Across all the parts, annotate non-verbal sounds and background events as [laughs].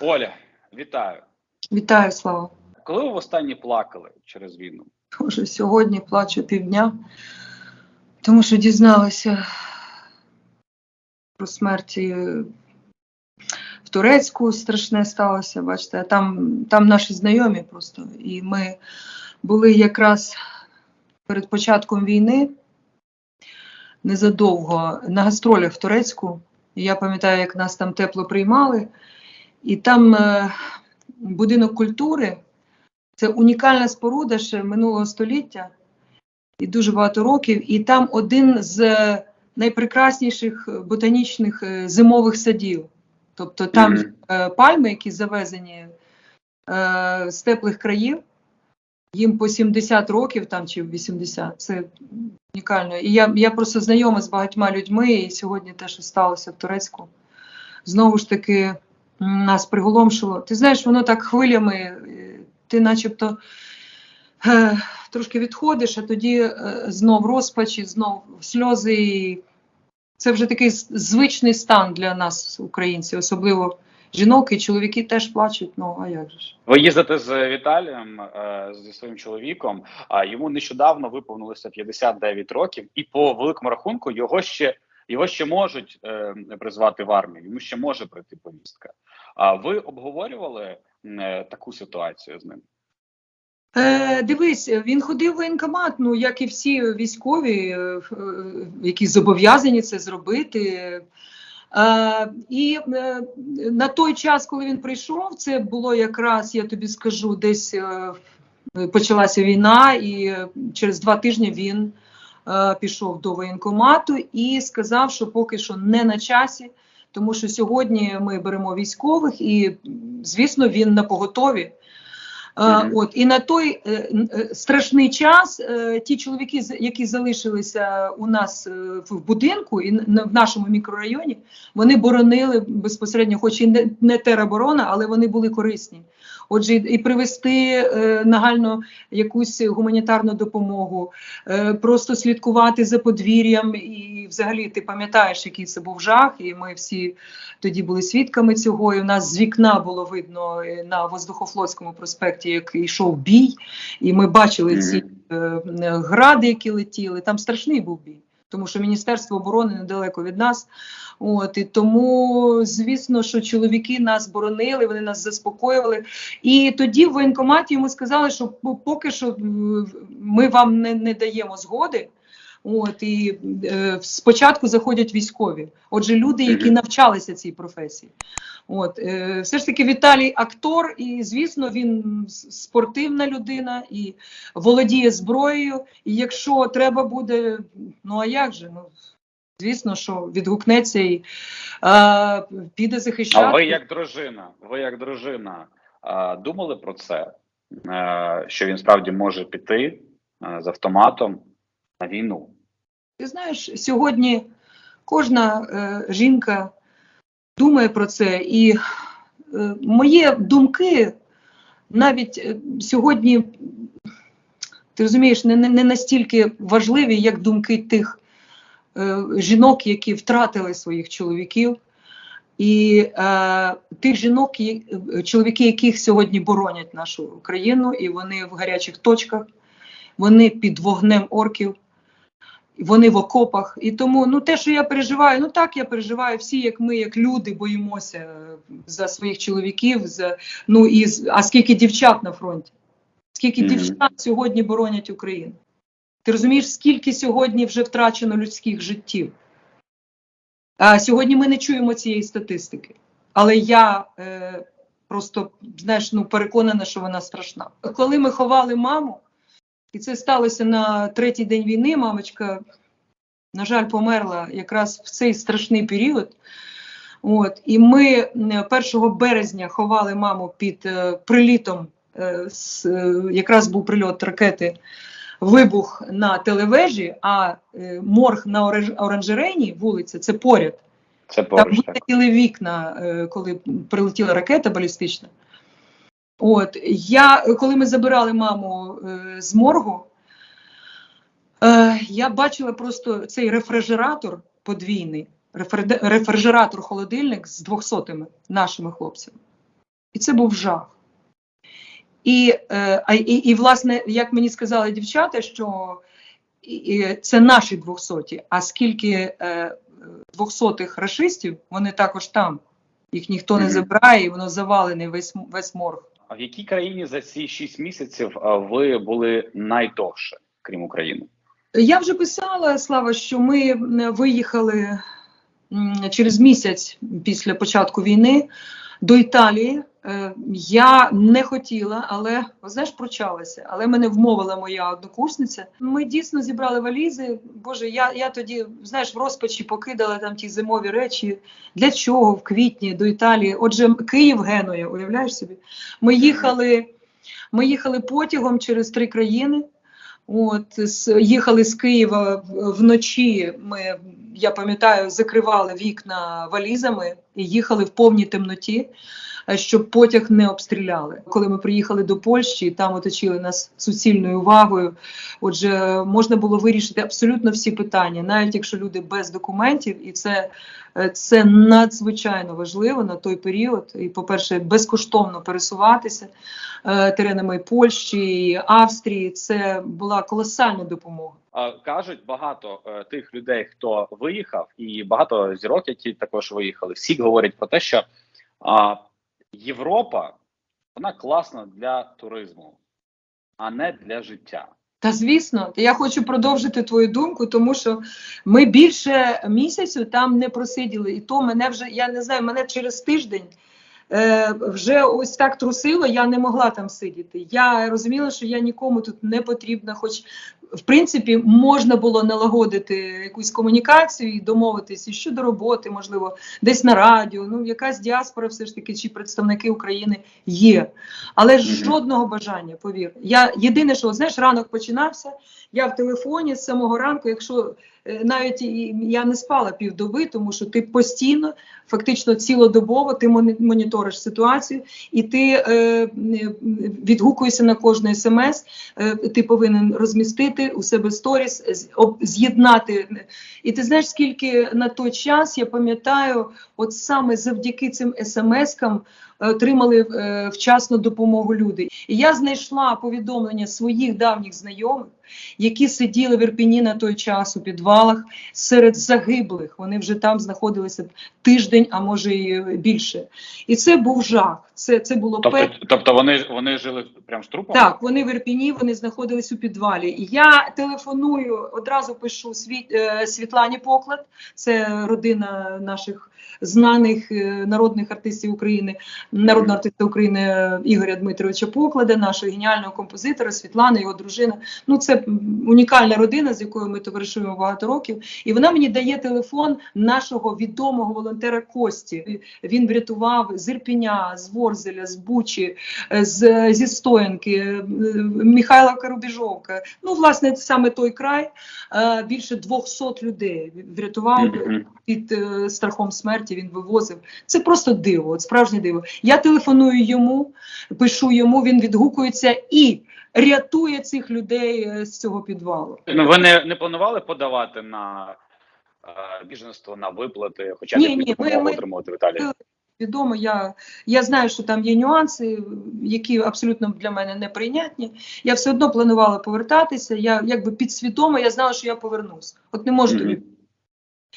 Оля, вітаю. Вітаю, Слава. Коли ви востаннє плакали через війну? Боже, сьогодні плачу півдня, тому що дізналася про смерть в Турецьку страшне сталося. Бачите, там, там наші знайомі просто. І ми були якраз перед початком війни незадовго на гастролях в Турецьку. Я пам'ятаю, як нас там тепло приймали. І там е, будинок культури. Це унікальна споруда ще минулого століття і дуже багато років. І там один з е, найпрекрасніших ботанічних е, зимових садів. Тобто там Мгм. е, пальми, які завезені е, з теплих країв, їм по 70 років там чи 80. Це унікально. І я, я просто знайома з багатьма людьми, і сьогодні те, що сталося в Турецьку, знову ж таки нас приголомшило. Ти знаєш, воно так хвилями, е, ти начебто е, трошки відходиш, а тоді е, знов розпач, і знов сльози. І це вже такий звичний стан для нас, українців, особливо жінок і чоловіки теж плачуть. Ну а як же ж? Ви їздите з Віталієм е, зі своїм чоловіком. А йому нещодавно виповнилося 59 років, і по великому рахунку його ще його ще можуть е, призвати в армію. Йому ще може прийти повістка. А ви обговорювали е, таку ситуацію з ним? Е, дивись, він ходив в воєнкомат, ну як і всі військові, е, е, які зобов'язані це зробити. Е, і е, на той час, коли він прийшов, це було якраз, я тобі скажу, десь е, почалася війна, і через два тижні він пішов до воєнкомату і сказав, що поки що не на часі, тому що сьогодні ми беремо військових, і звісно, він на поготові. Мгм. От і на той е, е, страшний час е, ті чоловіки, які залишилися у нас в будинку і в нашому мікрорайоні, вони боронили безпосередньо, хоч і не, не тероборона, але вони були корисні. Отже, і, привезти е, нагально якусь гуманітарну допомогу, е, просто слідкувати за подвір'ям. І взагалі ти пам'ятаєш, який це був жах, і ми всі тоді були свідками цього. І у нас з вікна було видно е, на воздухофлотському проспекті, як йшов бій, і ми бачили ці гради, які летіли. Там страшний був бій. Тому що Міністерство оборони недалеко від нас. От і тому, звісно, що чоловіки нас боронили, вони нас заспокоювали. І тоді в воєнкоматі йому сказали, що по- поки що ми вам не, не даємо згоди. От і е, спочатку заходять військові. Отже, люди, які навчалися цій професії. От е, все ж таки Віталій актор, і звісно, він спортивна людина і володіє зброєю. І якщо треба буде, ну а як же? Ну звісно, що відгукнеться і е, піде захищати. А ви як дружина, ви як дружина думали про це, е, що він справді може піти е, з автоматом на війну? Ти знаєш, сьогодні кожна е, жінка думає про це, і е, мої думки навіть е, сьогодні, ти розумієш, не, не, настільки важливі, як думки тих е, жінок, які втратили своїх чоловіків, і е, тих жінок, е, чоловіки, яких сьогодні боронять нашу країну, і вони в гарячих точках, вони під вогнем орків вони в окопах. І тому ну те, що я переживаю, ну так я переживаю. Всі, як ми, як люди, боїмося е, за своїх чоловіків. За ну і а скільки дівчат на фронті? Скільки Мгм. дівчат сьогодні боронять Україну? Ти розумієш, скільки сьогодні вже втрачено людських життів? А сьогодні ми не чуємо цієї статистики. Але я е, просто знаєш, ну переконана, що вона страшна. Коли ми ховали маму, і це сталося на третій день війни. Мамочка, на жаль, померла якраз в цей страшний період. От, і ми 1 березня ховали маму під е, прилітом. Е, з, е, якраз був прильот ракети, вибух на телевежі, а е, морг на Оранж- оранжерейній вулиці це поряд. Це Там поруч так. вилетіли вікна, е, коли прилетіла ракета балістична. От я, коли ми забирали маму е, з моргу, е, я бачила просто цей рефрижератор подвійний реферде- рефрижератор-холодильник з 200 нашими хлопцями. І це був жах. І, е, і, і, власне, як мені сказали дівчата, що і, це наші 200, а скільки е, 200-х рашистів, вони також там. Їх ніхто не забирає, і воно завалений весь, весь морг. В якій країні за ці 6 місяців ви були найдовше, крім України? Я вже писала, Слава, що ми виїхали через місяць після початку війни до Італії. Е, Я не хотіла, але знаєш, прочалася. Але мене вмовила моя однокурсниця. Ми дійсно зібрали валізи. Боже, я, я тоді знаєш в розпачі покидала там ті зимові речі. Для чого в квітні до Італії? Отже, Київ Генуя, уявляєш собі? Ми їхали, ми їхали потягом через три країни. От їхали з Києва вночі. Ми я пам'ятаю, закривали вікна валізами і їхали в повній темноті, щоб потяг не обстріляли. Коли ми приїхали до Польщі, там оточили нас суцільною увагою. Отже, можна було вирішити абсолютно всі питання, навіть якщо люди без документів, і це, е, це надзвичайно важливо на той період. І, по-перше, безкоштовно пересуватися е, теренами Польщі, і Австрії. Це була колосальна допомога. Кажуть багато е, тих людей, хто виїхав, і багато зірок, які також виїхали. Всі говорять про те, що Європа вона класна для туризму, а не для життя. Та звісно, я хочу продовжити твою думку, тому що ми більше місяцю там не просиділи, і то мене вже я не знаю, мене через тиждень е, вже ось так трусило, я не могла там сидіти. Я розуміла, що я нікому тут не потрібна, хоч в принципі можна було налагодити якусь комунікацію і домовитися щодо роботи, можливо, десь на радіо. Ну, якась діаспора, все ж таки, чи представники України є. Але ж жодного бажання, повір. Я єдине, що знаєш, ранок починався. Я в телефоні з самого ранку, якщо е, навіть я не спала півдоби, тому що ти постійно, фактично цілодобово, ти моні- моніториш ситуацію, і ти е, е, відгукуєшся на кожне смс. Е, ти повинен розмістити у себе сторіс, з'єднати. І ти знаєш, скільки на той час я пам'ятаю, от саме завдяки цим смс-кам е, отримали е, вчасну допомогу люди. І я знайшла повідомлення своїх давніх знайомих, які сиділи в Ірпіні на той час у підвалах серед загиблих. Вони вже там знаходилися тиждень, а може і більше. І це був жах. Це, це було Тобто, пер... тобто вони вони жили прямо з трупом? Так, вони в Ірпіні, вони знаходились у підвалі. І я телефоную, одразу пишу Світ, е, Світлані Поклад, це родина наших знаних е, народних артистів України, народного артиста України е, Ігоря Дмитровича Поклада, нашого геніального композитора, Світлана, його дружина. Ну, це унікальна родина, з якою ми товаришуємо багато років. І вона мені дає телефон нашого відомого волонтера Кості. Він врятував з Ірпіня, з Ворзеля, з Бучі, е, з, зі Стоянки, Михайла Карубіжовка. Ну, власне, саме той край більше 200 людей врятував під страхом смерті. Він вивозив. Це просто диво, от справжнє диво. Я телефоную йому, пишу йому, він відгукується і рятує цих людей е, з цього підвалу. Ну, ви не, не планували подавати на е, біженство, на виплати, хоча Ні, ні, ми- ми- отримувати в Італії? Відомо, я, я знаю, що там є нюанси, які абсолютно для мене неприйнятні. Я все одно планувала повертатися. Я якби підсвідомо, я знала, що я повернусь. От не можу тобі Мгм.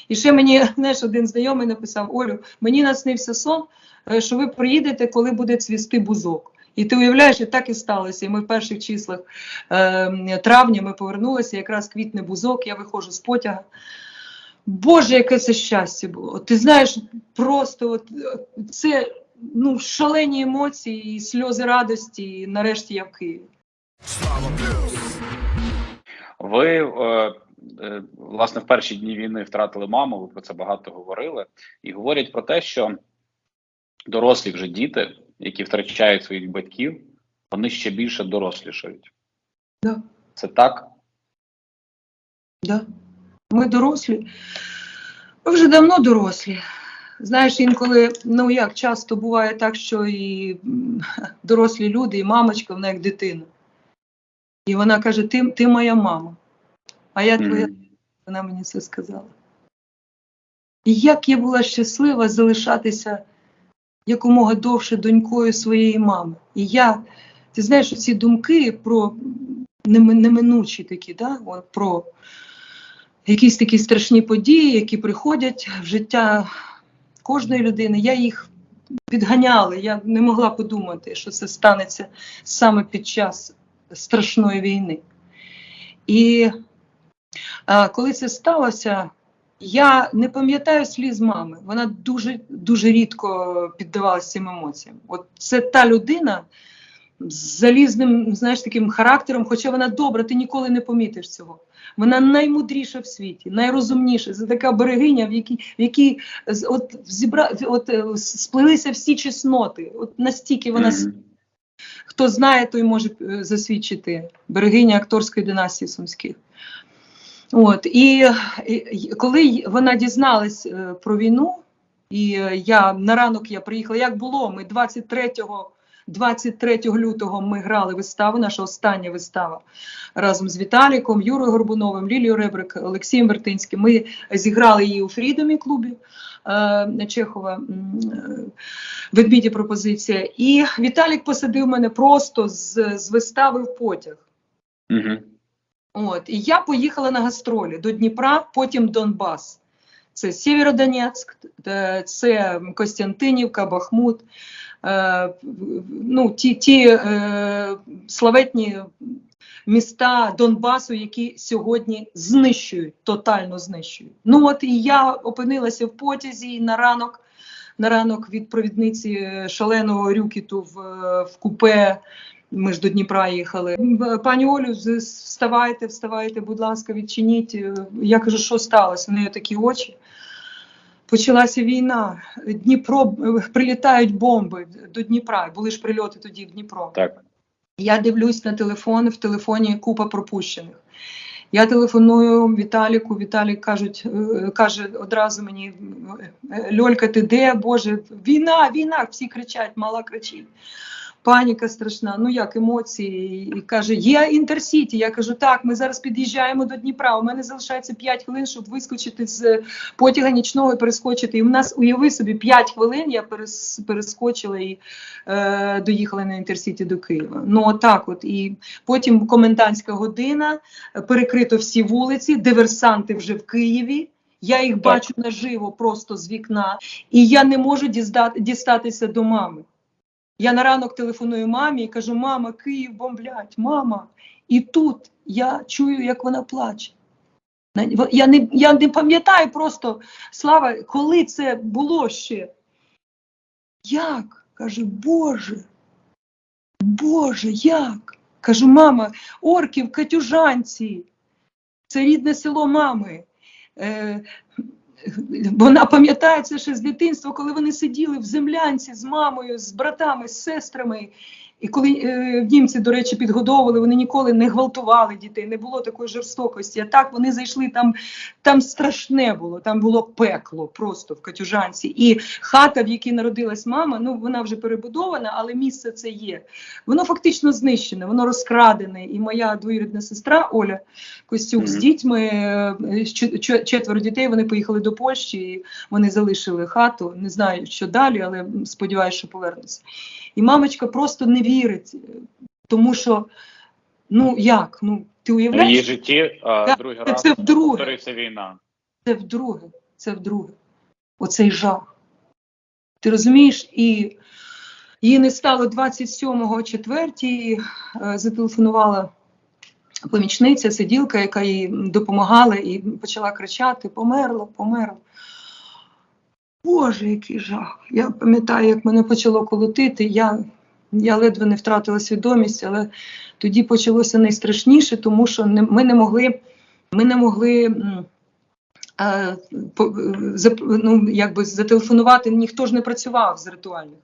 І ще мені знаєш, один знайомий написав: Олю, мені наснився сон, е, що ви приїдете, коли буде цвісти бузок. І ти уявляєш, і так і сталося. І ми в перших числах е, травня ми повернулися, якраз квітне бузок, я виходжу з потяга. Боже, яке це щастя було. Ти знаєш, просто от, це ну, шалені емоції, і сльози радості, і нарешті я в Києві. Ви е, власне в перші дні війни втратили маму. Ви про це багато говорили, і говорять про те, що дорослі вже діти, які втрачають своїх батьків, вони ще більше дорослішають. Да. Це так? Да. Ми дорослі. Ми вже давно дорослі. Знаєш, інколи, ну як часто буває так, що і [laughs] дорослі люди, і мамочка, вона як дитина. І вона каже: Ти, ти моя мама. А я твоя, Мгм. вона мені це сказала. І як я була щаслива залишатися якомога довше донькою своєї мами. І я, ти знаєш, ці думки про неминучі такі, да? От, про якісь такі страшні події, які приходять в життя кожної людини, я їх відганяла. Я не могла подумати, що це станеться саме під час страшної війни. І коли це сталося, я не пам'ятаю сліз мами. Вона дуже дуже рідко піддавалася цим емоціям. От це та людина з залізним, знаєш, таким характером, хоча вона добра, ти ніколи не помітиш цього. Вона наймудріша в світі, найрозумніша. Це така берегиня, в якій, в якій от, зібра, от, е, сплелися всі чесноти. От настільки вона. Хто знає, той може е, засвідчити берегиня акторської династії Сумських. От, і, і- коли вона дізналась е, про війну, і е, я на ранок я приїхала, як було, ми 23 23 лютого ми грали виставу, наша остання вистава разом з Віталіком, Юрою Горбуновим, Лілією Ребрик, Олексієм Вертинським. Ми зіграли її у Фрідомі клубі е, Чехова. е, ведміді пропозиція. І Віталік посадив мене просто з, з вистави в потяг. Мгм. От, і я поїхала на гастролі до Дніпра, потім Донбас. Це Сєвєродонецьк, е, це Костянтинівка, Бахмут. Е, ну, ті, ті е, славетні міста Донбасу, які сьогодні знищують, тотально знищують. Ну от і я опинилася в потязі і на ранок. На ранок від провідниці е, шаленого рюкіту в, е, в купе. Ми ж до Дніпра їхали. Пані Олю, вставайте, вставайте, будь ласка, відчиніть. Е, Я кажу, що сталося? У неї такі очі. Почалася війна. Дніпро е, прилітають бомби до Дніпра. Були ж прильоти тоді в Дніпро. Так. Я дивлюсь на телефон, в телефоні купа пропущених. Я телефоную Віталіку. Віталік кажуть, е, каже одразу мені: Льолька, ти де? Боже, війна, війна! Всі кричать, мала кричить. Паніка страшна, ну як емоції. І каже, є інтерсіті. Я кажу, так, ми зараз під'їжджаємо до Дніпра. У мене залишається 5 хвилин, щоб вискочити з потяга нічного і перескочити. І у нас уяви собі 5 хвилин. Я перес, перескочила і е, доїхала на інтерсіті до Києва. Ну отак, от і потім комендантська година, перекрито всі вулиці, диверсанти вже в Києві. Я їх бачу наживо просто з вікна, і я не можу дістатися до мами. Я на ранок телефоную мамі і кажу: мама, Київ бомблять, мама. І тут я чую, як вона плаче. Я не, я не пам'ятаю просто, Слава, коли це було ще. Як? Каже, Боже, Боже, як? Кажу, мама, Орків, Катюжанці. Це рідне село мами. Е, вона пам'ятає це ще з дитинства, коли вони сиділи в землянці з мамою, з братами, з сестрами. І коли е, німці, до речі, підгодовували, вони ніколи не гвалтували дітей, не було такої жорстокості. А так вони зайшли там, там страшне було, там було пекло просто в Катюжанці. І хата, в якій народилась мама, ну вона вже перебудована, але місце це є. Воно фактично знищене, воно розкрадене. І моя двоюрідна сестра Оля Костюк з дітьми, е, четверо дітей, вони поїхали до Польщі, і вони залишили хату. Не знаю, що далі, але сподіваюся, що повернуться. І мамочка просто не вірить, е, тому що, ну як? Ну, ти уявляєш? В її житті а, Так, другий це- раз це вдруге. повториться війна. це вдруге, це вдруге. Оцей жах. Ти розумієш? І її не стало 27-го четвертій, е, зателефонувала помічниця, сиділка, яка їй допомагала, і почала кричати: померла, померла. Боже, який жах. Я пам'ятаю, як мене почало колотити. Я, я ледве не втратила свідомість, але тоді почалося найстрашніше, тому що не, ми не могли, ми не могли. е, по- зап- ну, якби зателефонувати, ніхто ж не працював з ритуальних.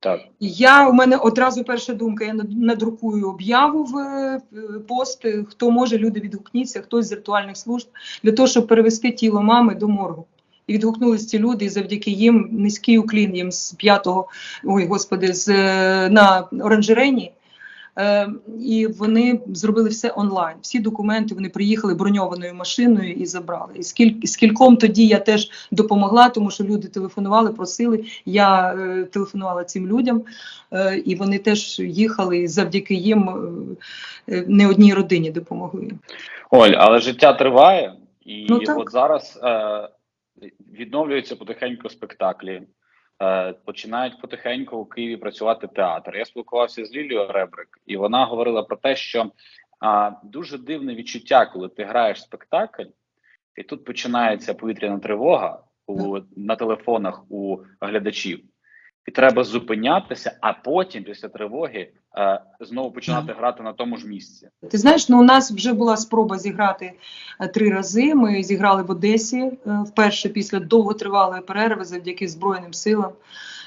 Так. Я у мене одразу перша думка. Я надрукую об'яву в пост. Хто може, люди відгукніться, хтось з ритуальних служб для того, щоб перевести тіло мами до моргу. І відгукнулись ці люди, і завдяки їм низький уклін їм з п'ятого, ой господи, з е, на оранжерені. Е, і вони зробили все онлайн. Всі документи вони приїхали броньованою машиною і забрали. І скіль, скільком тоді я теж допомогла, тому що люди телефонували, просили. Я е, телефонувала цим людям, е, і вони теж їхали. І завдяки їм е, е, не одній родині допомогли. Оль, але життя триває, і Ну, от зараз е, відновлюються потихеньку спектаклі. Е, починають потихеньку у Києві працювати театр. Я спілкувався з Лілією Ребрик, і вона говорила про те, що а, дуже дивне відчуття, коли ти граєш спектакль, і тут починається повітряна тривога у, на телефонах у глядачів. І треба зупинятися, а потім, після тривоги, е, знову починати грати на тому ж місці. Ти знаєш, ну у нас вже була спроба зіграти е, три рази. Ми зіграли в Одесі е, вперше після довготривалої перерви завдяки Збройним силам.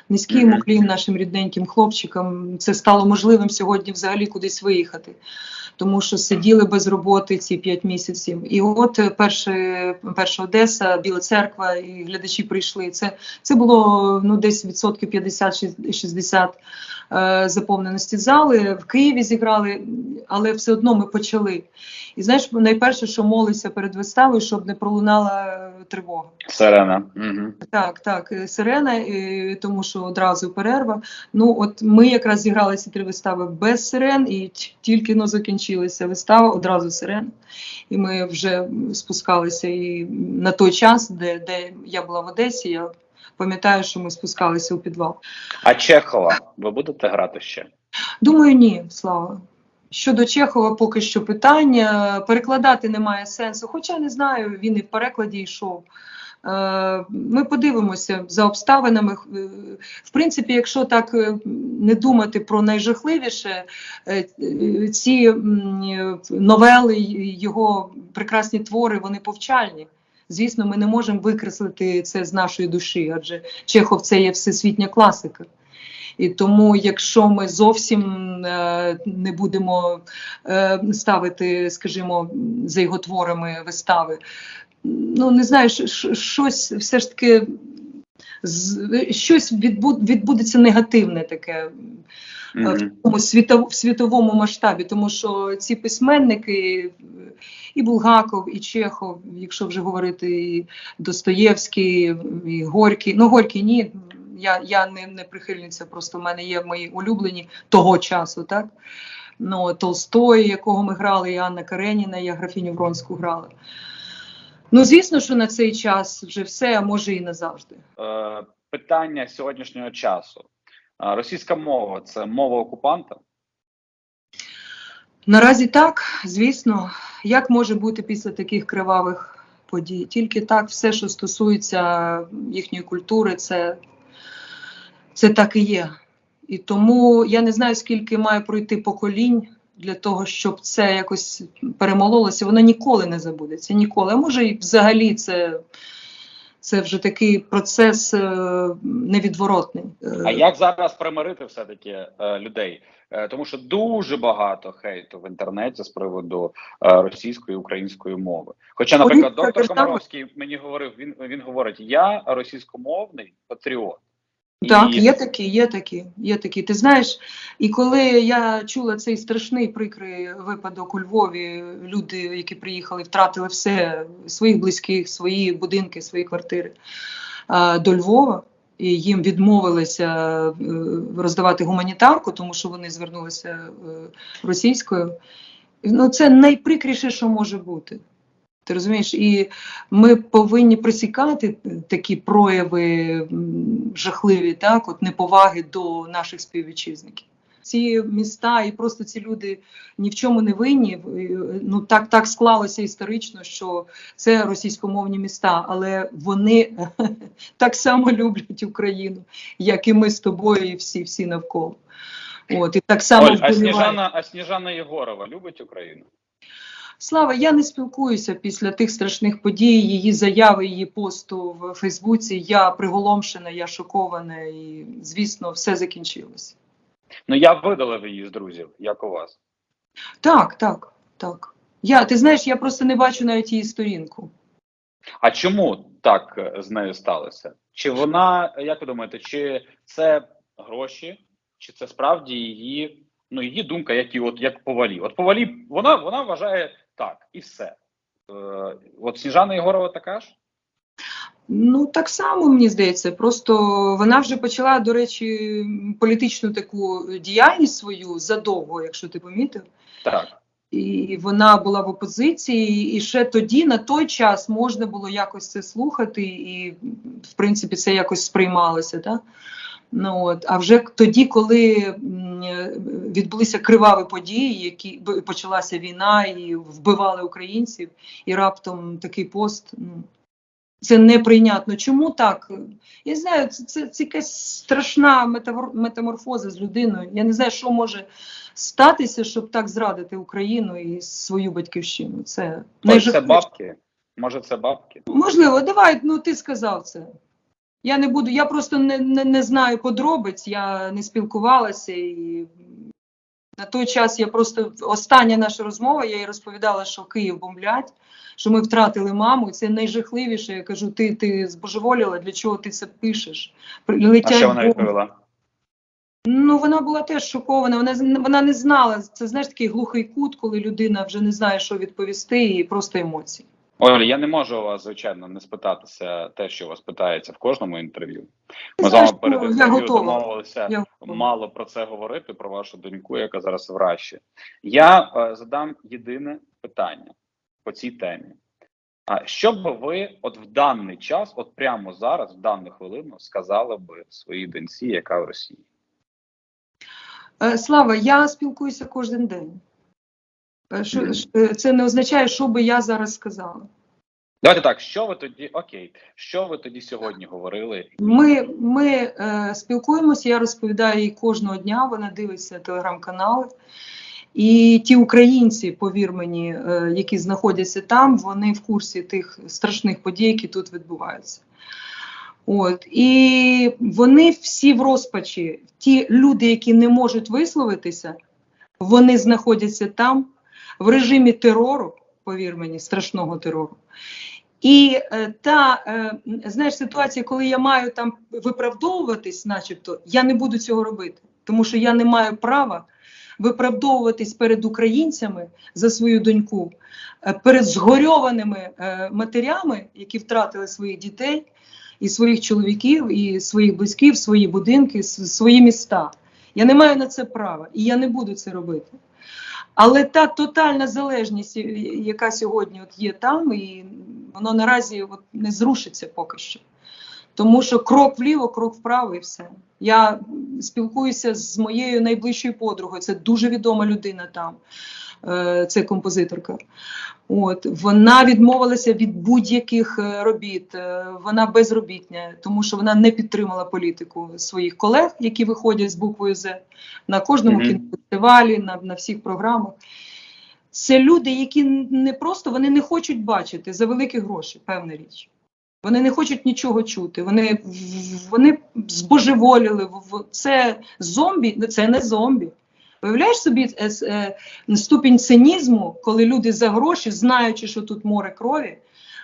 Низький Мгм. йому клін нашим рідненьким хлопчикам. Це стало можливим сьогодні взагалі кудись виїхати, тому що сиділи без роботи ці п'ять місяців. І от е, перше, перша Одеса, Біла церква, і глядачі прийшли. Це, це було ну десь відсотків 50-60 е, заповненості зали. В Києві зіграли, але все одно ми почали. І знаєш, найперше, що молися перед виставою, щоб не пролунала е, тривога. Сирена. Угу. Так, так, е, сирена, тому що одразу перерва. Ну, от ми якраз зіграли ці три вистави без сирен, і тільки но закінчилася вистава, одразу сирена. І ми вже спускалися і на той час, де, де я була в Одесі, я пам'ятаю, що ми спускалися у підвал. А Чехова, ви будете грати ще? Думаю, ні, Слава. Щодо Чехова, поки що питання. Перекладати немає сенсу, хоча не знаю, він і в перекладі йшов. Е, Ми подивимося за обставинами. Е, В принципі, якщо так е, не думати про найжахливіше, ці новели, його прекрасні твори, вони повчальні. Звісно, ми не можемо викреслити це з нашої душі, адже Чехов це є всесвітня класика. І тому, якщо ми зовсім не будемо ставити, скажімо, за його творами вистави, ну не знаю, щось все ж таки щось відбу- відбудеться негативне таке е, в тому світов, в світовому масштабі, тому що ці письменники, е, і Булгаков, і Чехов, якщо вже говорити, і Достоєвський, і Горький. Ну, Горький ні. Я, я не, не прихильниця, просто в мене є мої улюблені того часу, так? Ну, Толстой, якого ми грали, і Анна Кареніна, я графіню Вронську грала. Ну, звісно, що на цей час вже все, а може і назавжди. Е, питання сьогоднішнього часу. Е, Російська мова це мова окупанта. Наразі так, звісно, як може бути після таких кривавих подій? Тільки так, все, що стосується їхньої культури, це, це так і є. І тому я не знаю, скільки має пройти поколінь для того, щоб це якось перемололося. Воно ніколи не забудеться. Ніколи. А може, і взагалі це, це вже такий процес е, невідворотний. Е, А як зараз примирити все-таки е, людей? Тому що дуже багато хейту в інтернеті з приводу російської і української мови. Хоча, наприклад, доктор. Комаровський мені говорив, він він говорить: я російськомовний патріот. Так, І- є такі, є такі, є такі. Ти знаєш, і коли я чула цей страшний прикрий випадок у Львові, люди, які приїхали, втратили все своїх близьких, свої будинки, свої квартири до Львова, і їм відмовилися е, роздавати гуманітарку, тому що вони звернулися е, російською. Ну, це найприкріше, що може бути. Ти розумієш, і ми повинні присікати такі прояви жахливі, так, от неповаги до наших співвітчизників. Ці міста і просто ці люди ні в чому не винні. Ну так, так склалося історично, що це російськомовні міста, але вони [laughs] так само люблять Україну, як і ми з тобою, і всі, всі навколо. От і так само Оль, а. Сніжана, а Сніжана Єгорова любить Україну? Слава, я не спілкуюся після тих страшних подій, її заяви, її посту в Фейсбуці. Я приголомшена, я шокована, і звісно, все закінчилося. Ну я видалив її з друзів, як у вас. Так, так, так. Я, ти знаєш, я просто не бачу навіть її сторінку. А чому так е, з нею сталося? Чи вона, як ви думаєте, чи це гроші, чи це справді її Ну, її думка, як і от як Повалі. От Повалі, вона, вона вважає так, і все. Е, от Сніжана Єгорова така ж? Ну, так само мені здається. Просто вона вже почала, до речі, політичну таку діяльність свою задовго, якщо ти помітив. Так. І вона була в опозиції, і ще тоді, на той час, можна було якось це слухати, і в принципі це якось сприймалося. Так? Ну, от. А вже тоді, коли е, відбулися криваві події, які почалася війна і вбивали українців, і раптом такий пост. Ну, це неприйнятно. Чому так? Я не знаю, це, це, це якась страшна метаморфоза з людиною. Я не знаю, що може статися, щоб так зрадити Україну і свою батьківщину. Це Може, це бабки? Може, це бабки? Можливо, давай, ну ти сказав це. Я не буду, я просто не, не, не знаю подробиць, я не спілкувалася і на той час я просто остання наша розмова, я їй розповідала, що Київ бомблять, що ми втратили маму. і Це найжахливіше. Я кажу, ти, ти збожеволіла, для чого ти це пишеш? При- А що вона відповіла? Ну, вона була теж шокована. Вона вона не знала. Це знаєш такий глухий кут, коли людина вже не знає, що відповісти, і просто емоції. Оля, я не можу у вас, звичайно, не спитатися те, що у вас питається в кожному інтерв'ю. Ми з вами перед ну, інтерв'ю домовилися мало про це говорити, про вашу доньку, яка зараз в Раші. Я е, задам єдине питання по цій темі. А що б ви от в даний час, от прямо зараз, в дану хвилину, сказали б своїй доньці, яка в Росії? Е, Слава, я спілкуюся кожен день. Е, Що, е, це не означає, що би я зараз сказала. Давайте так, що ви тоді окей, що ви тоді сьогодні говорили? Ми, ми е, спілкуємося, я розповідаю їй кожного дня, вона дивиться телеграм-канали. І ті українці, повір мені, е, які знаходяться там, вони в курсі тих страшних подій, які тут відбуваються. От і вони всі в розпачі. Ті люди, які не можуть висловитися, вони знаходяться там в режимі терору, повір мені, страшного терору. І е, та е, знаєш ситуація, коли я маю там виправдовуватись, начебто, я не буду цього робити, тому що я не маю права виправдовуватись перед українцями за свою доньку, е, перед згорьованими е, матерями, які втратили своїх дітей і своїх чоловіків, і своїх близьких, свої будинки, свої міста. Я не маю на це права, і я не буду це робити. Але та тотальна залежність, яка сьогодні от є там, і воно наразі от не зрушиться поки що. Тому що крок вліво, крок вправо і все. Я спілкуюся з моєю найближчою подругою. Це дуже відома людина там, е, це композиторка. От вона відмовилася від будь-яких е, робіт. е, Вона безробітня, тому що вона не підтримала політику своїх колег, які виходять з буквою З на кожному Мгм. кінофестивалі, на, на всіх програмах. Це люди, які не просто вони не хочуть бачити за великі гроші, певна річ. Вони не хочуть нічого чути. Вони, вони збожеволіли. Це зомбі, це не зомбі. Виявляєш собі е, е, ступінь цинізму, коли люди за гроші, знаючи, що тут море крові,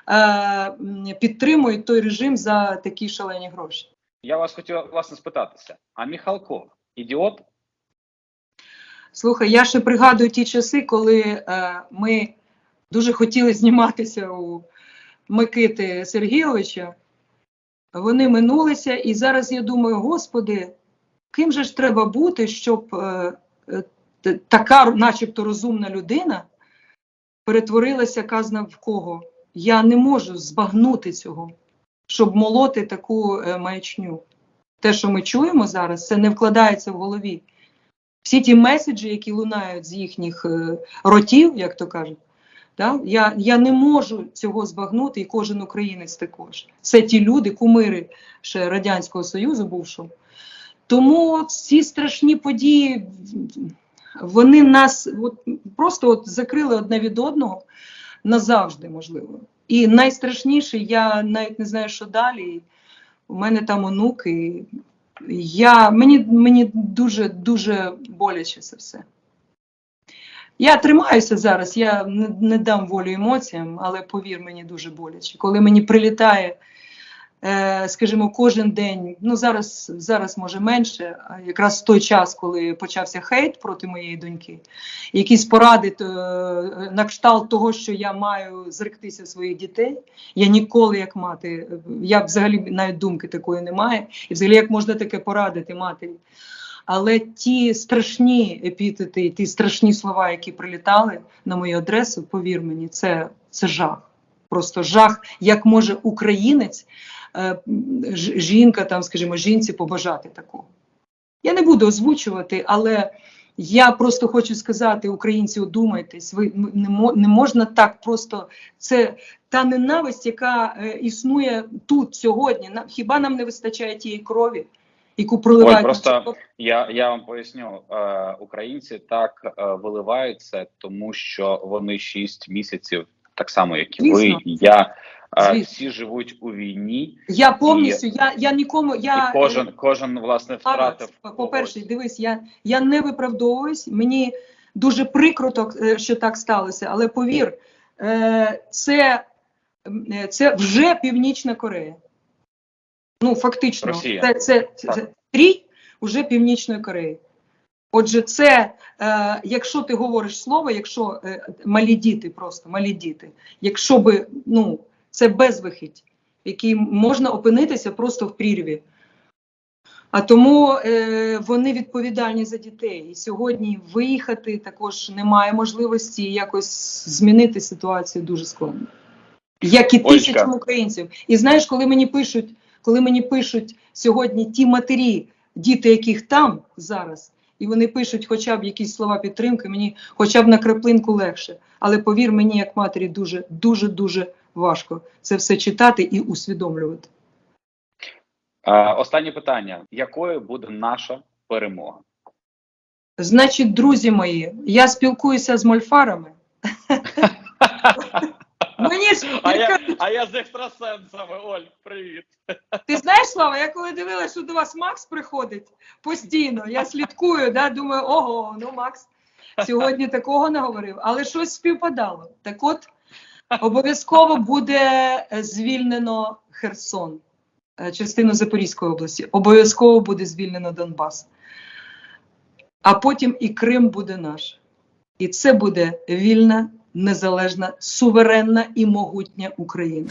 е, підтримують той режим за такі шалені гроші. Я вас хотів власне спитатися: а Міхалков ідіот? Слухай, я ще пригадую ті часи, коли е, ми дуже хотіли зніматися у Микити Сергійовича. Вони минулися, і зараз я думаю, господи, ким же ж треба бути, щоб е, така, начебто, розумна людина перетворилася казна в кого? Я не можу збагнути цього, щоб молоти таку е, маячню. Те, що ми чуємо зараз, це не вкладається в голові всі ті меседжі, які лунають з їхніх е, ротів, як то кажуть, да? я, я не можу цього збагнути, і кожен українець також. Це ті люди, кумири ще Радянського Союзу бувшого. Тому ці страшні події, вони нас от, просто от закрили одне від одного назавжди, можливо. І найстрашніше, я навіть не знаю, що далі. У мене там онуки. Я, мені, мені дуже дуже боляче це все. Я тримаюся зараз, я не, не дам волю емоціям, але повір мені дуже боляче. Коли мені прилітає скажімо, кожен день, ну зараз, зараз може менше, якраз той час, коли почався хейт проти моєї доньки, якісь поради е, на кшталт того, що я маю зректися своїх дітей. Я ніколи як мати, е, я взагалі навіть думки такої немає. І взагалі як можна таке порадити матері. Але ті страшні епітети, ті страшні слова, які прилітали на мою адресу, повір мені, це, це жах. Просто жах, як може українець, е, жінка, там, скажімо, жінці побажати такого. Я не буду озвучувати, але я просто хочу сказати, українці, одумайтесь, ви не, мо- не можна так просто. Це та ненависть, яка е, існує тут сьогодні. Хіба нам не вистачає тієї крові, яку проливають? Ой, просто? Я, я вам поясню, е, українці так е, виливають це, тому що вони 6 місяців, так само як і ви, і я, е, Звісно. всі живуть у війні, Я повністю, я, я нікому, я і кожен, кожен власне втратив. По-перше, дивись, я, я не виправдовуюсь. Мені дуже прикро, так, е, що так сталося, але повір, е, це, е, це вже Північна Корея. Ну, фактично, Росія. це, це, це, це трій уже Північної Кореї. Отже, це, е, якщо ти говориш слово, якщо е, малі діти, просто малі діти, якщо би, ну, це безвихідь, в якій можна опинитися просто в прірві. А тому е, вони відповідальні за дітей. І сьогодні виїхати також немає можливості якось змінити ситуацію дуже складно. Як і тисячам українців. І знаєш, коли мені пишуть, коли мені пишуть сьогодні ті матері, діти, яких там зараз, і вони пишуть хоча б якісь слова підтримки, мені хоча б на краплинку легше. Але повір мені, як матері, дуже, дуже, дуже важко це все читати і усвідомлювати. Останнє питання: якою буде наша перемога? Значить, друзі мої, я спілкуюся з мольфарами. [laughs] Мені ж А я, а я з екстрасенсами, Оль, привіт. ти знаєш, Слава, я коли дивилася, що до вас Макс приходить постійно, я слідкую, да, думаю, ого, ну Макс сьогодні такого не говорив, але щось співпадало. Так от обов'язково буде е, звільнено Херсон, е, частину Запорізької області, обов'язково буде звільнено Донбас. А потім і Крим буде наш. І це буде вільна, незалежна, суверенна і могутня Україна.